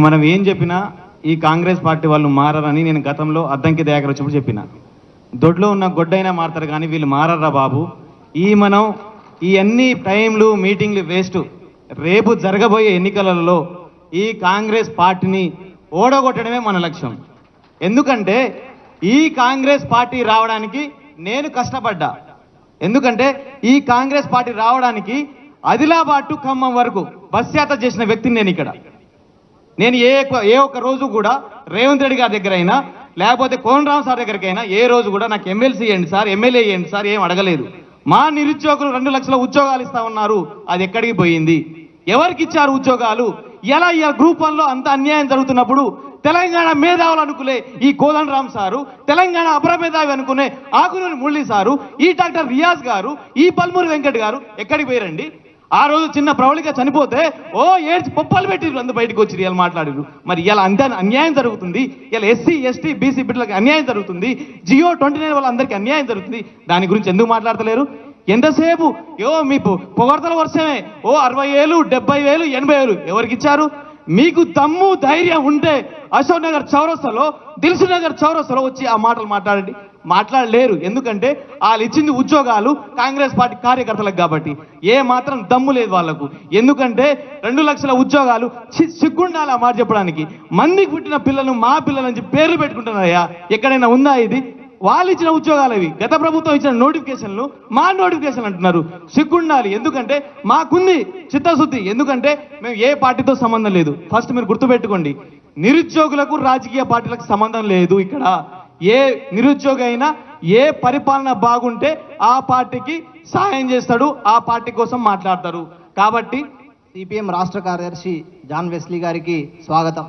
మనం ఏం చెప్పినా ఈ కాంగ్రెస్ పార్టీ వాళ్ళు మారని నేను గతంలో అద్దంకి దయాకర్ వచ్చినప్పుడు చెప్పిన. దొడ్లో ఉన్న గొడ్డైనా మారతారు కానీ వీళ్ళు మారర్రా బాబు. ఈ మనం ఈ అన్ని టైంలు మీటింగ్లు వేస్ట్. రేపు జరగబోయే ఎన్నికలలో ఈ కాంగ్రెస్ పార్టీని ఓడగొట్టడమే మన లక్ష్యం. ఎందుకంటే ఈ కాంగ్రెస్ పార్టీ రావడానికి నేను కష్టపడ్డా. ఎందుకంటే ఈ కాంగ్రెస్ పార్టీ రావడానికి ఆదిలాబాద్ టు ఖమ్మం వరకు బస్ యాత్ర చేసిన వ్యక్తిని నేను ఇక్కడ. నేను ఏ ఒక్క- ఏ ఒక్క రోజు కూడా రేవంత్ రెడ్డి గారి దగ్గర అయినా లేకపోతే కోనరామ్ సార్ దగ్గరికైనా ఏ రోజు కూడా నాకు ఎమ్మెల్సీ ఇవ్వండి సార్ ఎమ్మెల్యే ఇవ్వండి సార్ ఏం అడగలేదు. మా నిరుద్యోగులు రెండు లక్షల ఉద్యోగాలు ఇస్తా ఉన్నారు అది ఎక్కడికి పోయింది? ఎవరికి ఇచ్చారు ఉద్యోగాలు? ఎలా ఈ గ్రూప్ వన్లో అంత అన్యాయం జరుగుతున్నప్పుడు తెలంగాణ మేధావులు అనుకునే ఈ కోదండరామ్ సారు తెలంగాణ అప్రమేధావి అనుకునే ఆకునూరి మురళి సారు ఈ డాక్టర్ రియాజ్ గారు ఈ పల్మూరి వెంకట్ గారు ఎక్కడికి పోయారండి? ఆ రోజు చిన్న ప్రవళిక చనిపోతే ఓ ఏడ్చి పొప్పలు పెట్టిరు అందు బయటకు వచ్చి ఇలా మాట్లాడిరు మరి ఇలా అంతే అన్యాయం జరుగుతుంది. ఇలా ఎస్సీ ఎస్టీ బీసీ బిడ్డలకు అన్యాయం జరుగుతుంది. జియో ట్వంటీ నైన్ వాళ్ళందరికీ అన్యాయం జరుగుతుంది. దాని గురించి ఎందుకు మాట్లాడతలేరు? ఎంతసేపు యో మీ పొగడతల వర్షమే. ఓ అరవై వేలు డెబ్బై వేలు ఎనభై వేలు ఎవరికి ఇచ్చారు? మీకు దమ్ము ధైర్యం ఉంటే అశోక్ నగర్ చౌరస్తలో దిల్సు నగర్ చౌరస్తలో వచ్చి ఆ మాటలు మాట్లాడండి. మాట్లాడలేరు. ఎందుకంటే వాళ్ళు ఇచ్చింది ఉద్యోగాలు కాంగ్రెస్ పార్టీ కార్యకర్తలకు కాబట్టి. ఏ మాత్రం దమ్ము లేదు వాళ్ళకు ఎందుకంటే రెండు లక్షల ఉద్యోగాలు సిగ్గుండాలి ఆ మాట చెప్పడానికి. మందికి పుట్టిన పిల్లలు మా పిల్లలని చెప్పి పేర్లు పెట్టుకుంటున్నారయ్యా. ఎక్కడైనా ఉందా ఇది? వాళ్ళు ఇచ్చిన ఉద్యోగాలు అవి గత ప్రభుత్వం ఇచ్చిన నోటిఫికేషన్లు మా నోటిఫికేషన్ అంటున్నారు. సిగ్గుండాలి. ఎందుకంటే మాకుంది చిత్తశుద్ధి. ఎందుకంటే మేము ఏ పార్టీతో సంబంధం లేదు. ఫస్ట్ మీరు గుర్తుపెట్టుకోండి. నిరుద్యోగులకు రాజకీయ పార్టీలకు సంబంధం లేదు ఇక్కడ. ఏ నిరుద్యోగి అయినా ఏ పరిపాలన బాగుంటే ఆ పార్టీకి సహాయం చేస్తాడు. ఆ పార్టీ కోసం మాట్లాడతారు. కాబట్టి సిపిఎం రాష్ట్ర కార్యదర్శి జాన్ వెస్లీ గారికి స్వాగతం.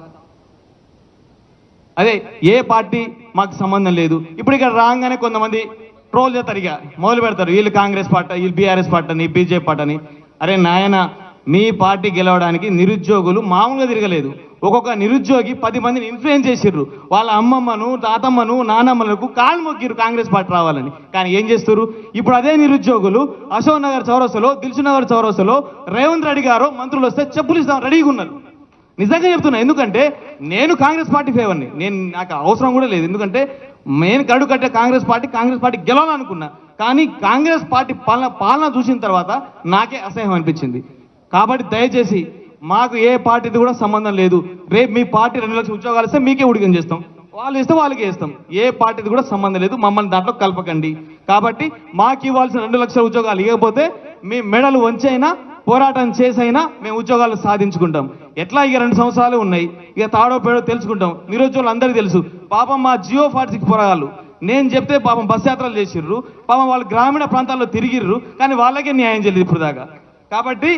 అదే ఏ పార్టీ మాకు సంబంధం లేదు. ఇప్పుడు ఇక్కడ రాగానే కొంతమంది ట్రోల్ చేస్తారు ఇక. మొదలు పెడతారు. వీళ్ళు కాంగ్రెస్ పార్టీ వీళ్ళు బీఆర్ఎస్ పార్టీ అని బీజేపీ పార్టీ అని అరే నాయన మీ పార్టీ గెలవడానికి నిరుద్యోగులు మామూలుగా తిరగలేదు. ఒక్కొక్క నిరుద్యోగి పది మందిని ఇన్ఫ్లుయెన్స్ చేసిర్రు. వాళ్ళ అమ్మమ్మను తాతమ్మను నానమ్మలకు కాలు మొక్కిరు కాంగ్రెస్ పార్టీ రావాలని. కానీ ఏం చేస్తారు ఇప్పుడు అదే నిరుద్యోగులు అశోక్ నగర్ చౌరస్సులో దిల్సు నగర్ చౌరస్తలో రేవంత్ రెడ్డి గారు మంత్రులు వస్తే చెప్పులు ఇస్తాం రెడీగా ఉన్నారు. నిజంగా చెప్తున్నా ఎందుకంటే నేను కాంగ్రెస్ పార్టీ ఫేవర్ని నేను నాకు అవసరం కూడా లేదు. ఎందుకంటే నేను కడు కట్టే కాంగ్రెస్ పార్టీ కాంగ్రెస్ పార్టీ గెలవాలనుకున్నా. కానీ కాంగ్రెస్ పార్టీ పాలన పాలన చూసిన తర్వాత నాకే అసహ్యం అనిపించింది. కాబట్టి దయచేసి మాకు ఏ పార్టీది కూడా సంబంధం లేదు. రేపు మీ పార్టీ రెండు లక్షల ఉద్యోగాలు ఇస్తే మీకే ఉడికం చేస్తాం. వాళ్ళు ఇస్తే వాళ్ళకే ఇస్తాం. ఏ పార్టీది కూడా సంబంధం లేదు. మమ్మల్ని దాంట్లో కలపకండి. కాబట్టి మాకు ఇవ్వాల్సిన రెండు లక్షల ఉద్యోగాలు ఇవ్వకపోతే మీ మెడలు వంచైనా పోరాటం చేసైనా మేము ఉద్యోగాలు సాధించుకుంటాం. ఎట్లా ఇక రెండు సంవత్సరాలు ఉన్నాయి? ఇక తాడో పేడో తెలుసుకుంటాం. నిరుద్యోగులు అందరికీ తెలుసు. పాపం మా జియో ఫార్టీకి పోరాగాలు పోరాగాళ్ళు. నేను చెప్తే పాపం బస్ యాత్రలు చేసిర్రు. పాపం వాళ్ళు గ్రామీణ ప్రాంతాల్లో తిరిగిర్రు. కానీ వాళ్ళకే న్యాయం చేయలేదు ఇప్పుడు దాకా కాబట్టి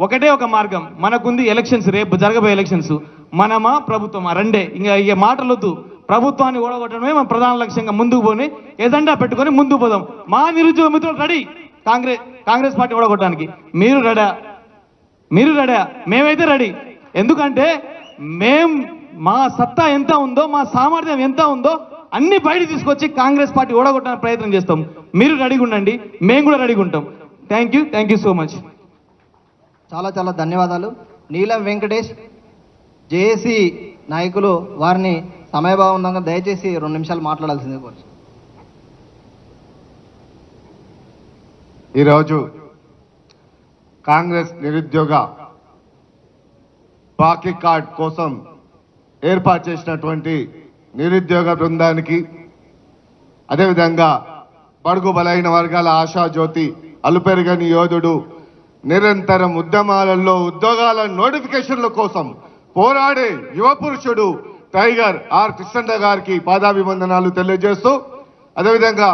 ఒకటే ఒక మార్గం. మనకుంది ఎలక్షన్స్. రేపు జరగబోయే ఎలక్షన్స్. మనమా ప్రభుత్వమా? రెండే. ఇంకా ఇక మాటలొద్దు. ప్రభుత్వాన్ని ఓడగొట్టడమే మన ప్రధాన లక్ష్యంగా ముందుకు పోని ఎజెండా పెట్టుకొని ముందుకు పోదాం. మా నిరుద్యోగ మిత్రులు రెడీ. కాంగ్రెస్ కాంగ్రెస్ పార్టీ ఓడగొట్టడానికి. మీరు రెడా. మీరు రెడా. మేమైతే రెడీ. ఎందుకంటే మేం మా సత్తా ఎంత ఉందో మా సామర్థ్యం ఎంత ఉందో అన్ని బయట తీసుకొచ్చి కాంగ్రెస్ పార్టీ ఓడగొట్టడానికి ప్రయత్నం చేస్తాం. మీరు రెడీగా ఉండండి. మేము కూడా రెడీగా ఉంటాం. Thank you. Thank you so much. చాలా చాలా ధన్యవాదాలు. నీలం వెంకటేష్ జేఏసీ నాయకులు వారిని సమయభావం దయచేసి రెండు నిమిషాలు మాట్లాడాల్సిందే కోరు ఈరోజు కాంగ్రెస్ నిరుద్యోగ బాకీ కార్డ్ కోసం ఏర్పాటు చేసినటువంటి నిరుద్యోగ బృందానికి అదేవిధంగా బడుగు బలైన వర్గాల ఆశాజ్యోతి అలుపెరగని యోధుడు నిరంతరం ఉద్యమాలలో ఉద్యోగాల నోటిఫికేషన్ల కోసం పోరాడే యువ పురుషుడు టైగర్ ఆర్ కృష్ణ గారికి పాదాభివందనాలు తెలియజేస్తూ అదేవిధంగా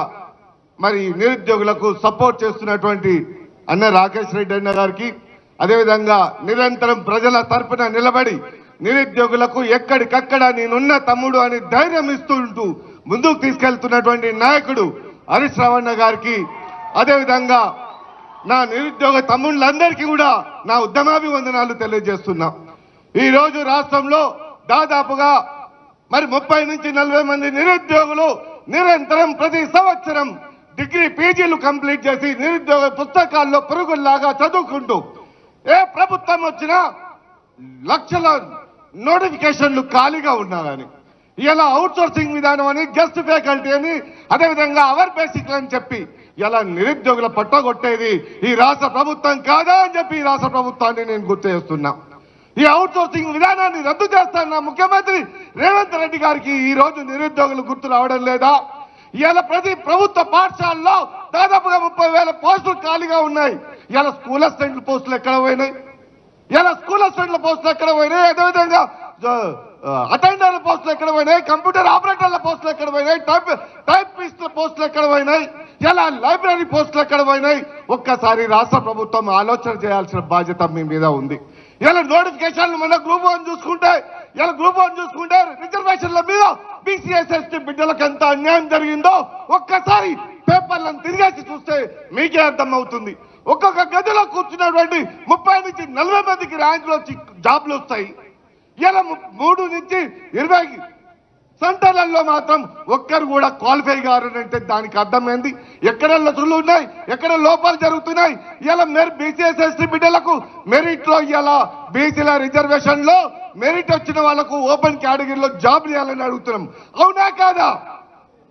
మరి నిరుద్యోగులకు సపోర్ట్ చేస్తున్నటువంటి అన్న రాకేష్ రెడ్డి అన్న గారికి అదేవిధంగా నిరంతరం ప్రజల తరపున నిలబడి నిరుద్యోగులకు ఎక్కడికక్కడ నేనున్న తమ్ముడు అని ధైర్యం ఇస్తుంటూ ముందుకు తీసుకెళ్తున్నటువంటి నాయకుడు హరీష్ రావణ గారికి అదేవిధంగా నా నిరుద్యోగ తమ్ముళ్ళందరికీ కూడా నా ఉద్యమాభివందనాలు తెలియజేస్తున్నా. ఈరోజు రాష్ట్రంలో దాదాపుగా మరి ముప్పై నుంచి నలభై మంది నిరుద్యోగులు నిరంతరం ప్రతి సంవత్సరం డిగ్రీ పీజీలు కంప్లీట్ చేసి నిరుద్యోగ పుస్తకాల్లో పురుగుల్లాగా చదువుకుంటూ ఏ ప్రభుత్వం వచ్చినా లక్షల నోటిఫికేషన్లు ఖాళీగా ఉన్నారని ఇలా అవుట్సోర్సింగ్ విధానం అని గెస్ట్ ఫ్యాకల్టీ అని అదేవిధంగా అవర్ బేసిక్ అని చెప్పి ఇలా నిరుద్యోగుల పట్టగొట్టేది ఈ రాష్ట్ర ప్రభుత్వం కాదా అని చెప్పి ఈ రాష్ట్ర ప్రభుత్వాన్ని నేను గుర్తు చేస్తున్నా. ఈ అవుట్సోర్సింగ్ విధానాన్ని రద్దు చేస్తాన్న ముఖ్యమంత్రి రేవంత్ రెడ్డి గారికి ఈ రోజు నిరుద్యోగులు గుర్తు రావడం లేదా? ఇవాళ ప్రతి ప్రభుత్వ పాఠశాలలో దాదాపుగా ముప్పై వేల పోస్టులు ఖాళీగా ఉన్నాయి. ఇవాళ స్కూల్ అసిస్టెంట్ల పోస్టులు ఎక్కడ పోయినాయి? ఇలా స్కూల్ అసిస్టెంట్ల పోస్టులు ఎక్కడ పోయినాయి? అదేవిధంగా అటెండర్ల పోస్టులు ఎక్కడ పోయినాయి? కంప్యూటర్ ఆపరేటర్ల పోస్టులు ఎక్కడ పోయినాయి? టైప్ టైపిస్టుల పోస్టులు ఎక్కడ పోయినాయి? ఇలా లైబ్రరీ పోస్టులు ఎక్కడ పోయినాయి? ఒక్కసారి రాష్ట్ర ప్రభుత్వం ఆలోచన చేయాల్సిన బాధ్యత మీ మీద ఉంది. ఇలా నోటిఫికేషన్లు మన గ్రూప్ వన్ చూసుకుంటే ఇలా గ్రూప్ వన్ చూసుకుంటే రిజర్వేషన్ల మీద బీసీఎస్ ఎస్టీ బిడ్డలకు ఎంత అన్యాయం జరిగిందో ఒక్కసారి పేపర్లను తిరిగేసి చూస్తే మీకే అర్థమవుతుంది. ఒక్కొక్క గదిలో కూర్చున్నటువంటి ముప్పై నుంచి నలభై మందికి ర్యాంకులు వచ్చి జాబ్లు వస్తాయి. ఇలా మూడు నుంచి ఇరవై సెంటర్లలో మాత్రం ఒక్కరు కూడా క్వాలిఫై గారు అంటే దానికి అర్థమైంది. ఎక్కడ లొసులు ఉన్నాయి? ఎక్కడ లోపాలు జరుగుతున్నాయి? ఇలా మెరి బీసీఎస్ ఎస్టీ బిడ్డలకు మెరిట్లో ఇలా బీసీల రిజర్వేషన్లో మెరిట్ వచ్చిన వాళ్ళకు ఓపెన్ కేటగిరీలో జాబ్ ఇవ్వాలని అడుగుతున్నాం. అవునా కాదా?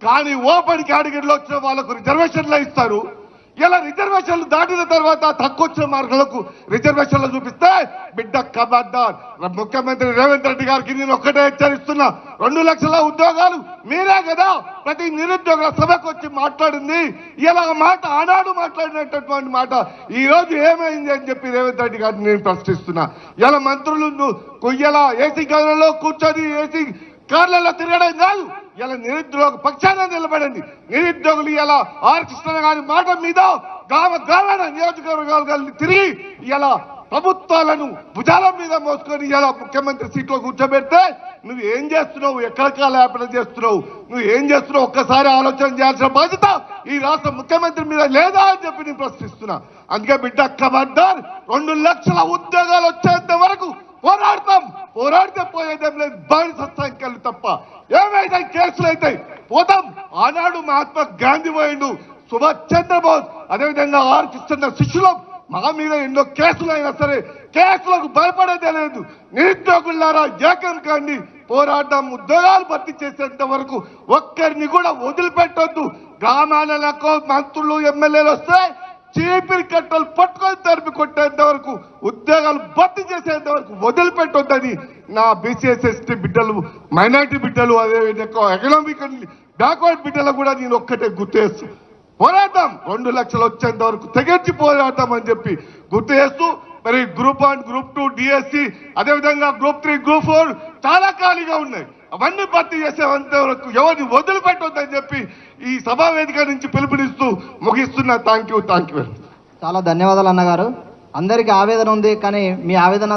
కానీ ఓపెన్ కేటగిరీలో వచ్చిన వాళ్ళకు రిజర్వేషన్లు ఇస్తారు. ఇలా రిజర్వేషన్లు దాటిన తర్వాత తక్కువ వచ్చిన మార్కులకు రిజర్వేషన్లు చూపిస్తే బిడ్డ కబడ్డార్ ముఖ్యమంత్రి రేవంత్ రెడ్డి గారికి నేను ఒక్కటే హెచ్చరిస్తున్నా. రెండు లక్షల ఉద్యోగాలు మీరే కదా ప్రతి నిరుద్యోగుల సభకు వచ్చి మాట్లాడింది. ఇలా మాట ఆనాడు మాట్లాడినటువంటి మాట. ఈ రోజు ఏమైంది అని చెప్పి రేవంత్ రెడ్డి గారిని నేను ప్రశ్నిస్తున్నా. ఇలా మంత్రులు కుయ్యల ఏసీ గదులలో కూర్చొని ఏసీ కార్లలో తిరగడం కాదు ఇలా నిరుద్యోగ పక్షాన నిలబడింది నిరుద్యోగులు ఇలా ఆర్ కృష్ణ గారి మాట మీద గ్రామ గ్రామీణ నియోజకవర్గాలు తిరిగి ఇలా ప్రభుత్వాలను భుజాల మీద మోసుకొని ఇలా ముఖ్యమంత్రి సీట్లో కూర్చోబెడితే నువ్వు ఏం చేస్తున్నావు? ఎక్కడ కాలేపన చేస్తున్నావు? నువ్వు ఏం చేస్తున్నావు? ఒక్కసారి ఆలోచన చేయాల్సిన బాధ్యత ఈ రాష్ట్ర ముఖ్యమంత్రి మీద లేదా అని చెప్పి నేను ప్రశ్నిస్తున్నా. అందుకే బిడ్డ కమాండర్ రెండు లక్షల ఉద్యోగాలు వచ్చేంత వరకు పోరాడతాం. పోరాడితే పోయేదేం లేదు. బానిస సంఖ్యలు తప్ప ఏమైతే కేసులు అవుతాయి పోతాం ఆనాడు మహాత్మా గాంధీ పోయిండు సుభాష్ చంద్రబోస్. అదేవిధంగా ఆర్ కృష్ణ శిష్యులం. మా మీద ఎన్నో కేసులు అయినా సరే కేసులకు భయపడేదే లేదు. నిరుద్యోగులారా ఏకం కాండి పోరాటం ఉద్యోగాలు భర్తీ చేసేంత వరకు ఒక్కరిని కూడా వదిలిపెట్టొద్దు. గ్రామాలకు మంత్రులు ఎమ్మెల్యేలు వస్తే చీపిరి కట్టలు పట్టుకొని తరిమి కొట్టేంత వరకు ఉద్యోగాలు భర్తీ చేసేంత వరకు వదిలిపెట్టొద్దని నా బీసీఎస్ ఎస్టీ బిడ్డలు మైనార్టీ బిడ్డలు అదే ఎకనామిక్ బ్యాక్వర్డ్ బిడ్డలు కూడా నేను ఒక్కటే గుర్తు చేస్తూ పోరాటం రెండు లక్షలు వచ్చేంత వరకు తెగించి పోరాటం అని చెప్పి గుర్తు చేస్తూ మరి group one group two DSC అదేవిధంగా గ్రూప్ త్రీ గ్రూప్ ఫోర్ చాలా ఖాళీగా ఉన్నాయి. అవన్నీ భర్తీ చేసేంత వరకు ఎవరిని వదిలిపెట్టొద్దని చెప్పి ఈ సభా వేదిక నుంచి పిలుపునిస్తూ ముగిస్తున్నా థ్యాంక్ యూ థ్యాంక్ యూ చాలా ధన్యవాదాలు అన్నగారు. అందరికీ ఆవేదన ఉంది కానీ మీ ఆవేదన